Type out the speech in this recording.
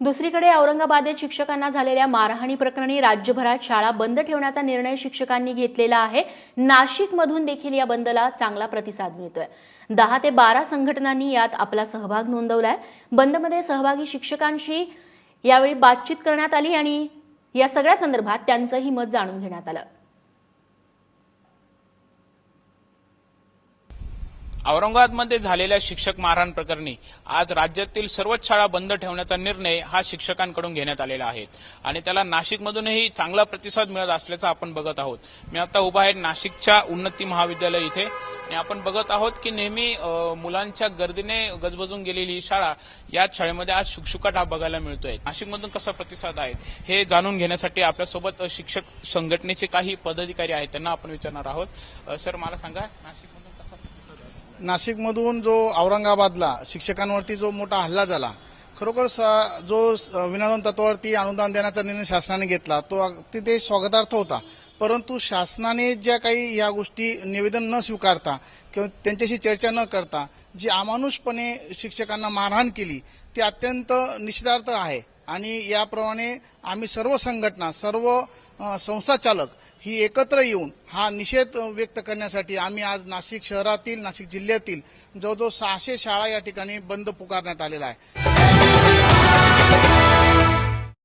दुसरीकडे औरंगाबादेत शिक्षकांना झालेल्या मारहाणी प्रकरणी राज्यभरात शाळा बंद ठेवण्याचा निर्णय शिक्षकांनी घेतलेला आहे. नाशिकमधून देखील या बंदला चांगला प्रतिसाद मिळतोय. दहा ते बारा संघटनांनी यात आपला सहभाग नोंदवलाय. बंदमध्ये सहभागी शिक्षकांशी यावेळी बातचीत करण्यात आली आणि या सगळ्या संदर्भात त्यांचंही मत जाणून घेण्यात आलं. औरंगाबादमध्ये झालेल्या शिक्षक मारहाण प्रकरणी आज राज्यातील सर्वच शाळा बंद ठेवण्याचा निर्णय हा शिक्षकांकडून घेण्यात आलेला आहे. आणि त्याला नाशिकमधूनही चांगला प्रतिसाद मिळत असल्याचं आपण बघत आहोत. मी आता उभा आहे नाशिकच्या उन्नती महाविद्यालय इथे. आणि आपण बघत आहोत की नेहमी मुलांच्या गर्दीने गजबजून गेलेली ही शाळा याच शाळेमध्ये आज शुकशुकाट हा बघायला मिळतोय. नाशिकमधून कसा प्रतिसाद आहे हे जाणून घेण्यासाठी आपल्यासोबत शिक्षक संघटनेचे काही पदाधिकारी आहेत त्यांना आपण विचारणार आहोत. सर मला सांगा नाशिक नाशिकमधून जो औरंगाबादला शिक्षकांवरती जो मोठा हल्ला झाला खरोखर जो स- विनोदन तत्वावरती अनुदान देण्याचा निर्णय शासनाने घेतला तो तिथे स्वागतार्थ होता. परंतु शासनाने ज्या काही या गोष्टी निवेदन न स्वीकारता किंवा त्यांच्याशी चर्चा न करता जी अमानुषपणे शिक्षकांना मारहाण केली ती अत्यंत निषेधार्थ आहे. आणि याप्रमाणे आम्ही सर्व संघटना सर्व संस्थाचालक संस्था चालक ही एकत्र येऊन हा निषेध व्यक्त करण्यासाठी आम्ही आज नाशिक शहरातील नाशिक जिल्ह्यातील जवळजवळ सहाशे शाळा या ठिकाणी बंद पुकारण्यात आलेला आहे